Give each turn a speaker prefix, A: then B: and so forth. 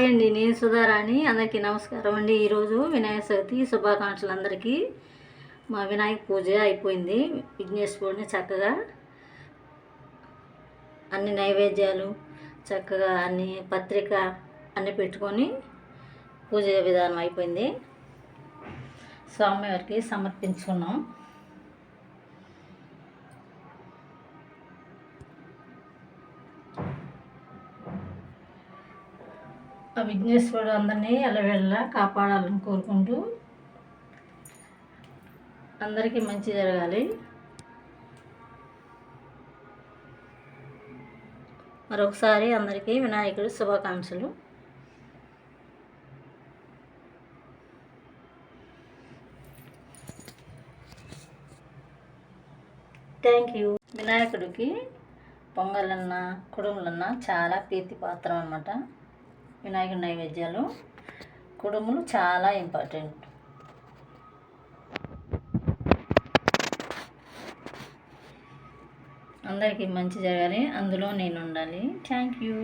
A: Hi అండి నేను సుధారాణి. అందరికీ నమస్కారం అండి. ఈరోజు వినాయక చవితి శుభాకాంక్షలు అందరికీ. మా వినాయక పూజ అయిపోయింది. విఘ్నేశ్వరుడిని చక్కగా అన్ని నైవేద్యాలు చక్కగా అన్ని పత్రిక అన్ని పెట్టుకొని పూజ విధానం అయిపోయింది. స్వామివారికి సమర్పించుకున్నాం. ఆ విఘ్నేశ్వరుడు అందరినీ ఎల్లవెళ్ళ కాపాడాలని కోరుకుంటూ అందరికీ మంచి జరగాలి. మరొకసారి అందరికీ వినాయకుడి శుభాకాంక్షలు. Thank you. వినాయకుడికి పొంగలన్న కుడుములన్న చాలా ప్రీతిపాత్రం అన్నమాట. వినాయకుడి నైవేద్యాలు. కుడుములు చాలా ఇంపార్టెంట్ అందరికీ మంచి జరగాలి. అందులో నేను ఉండాలి. Thank you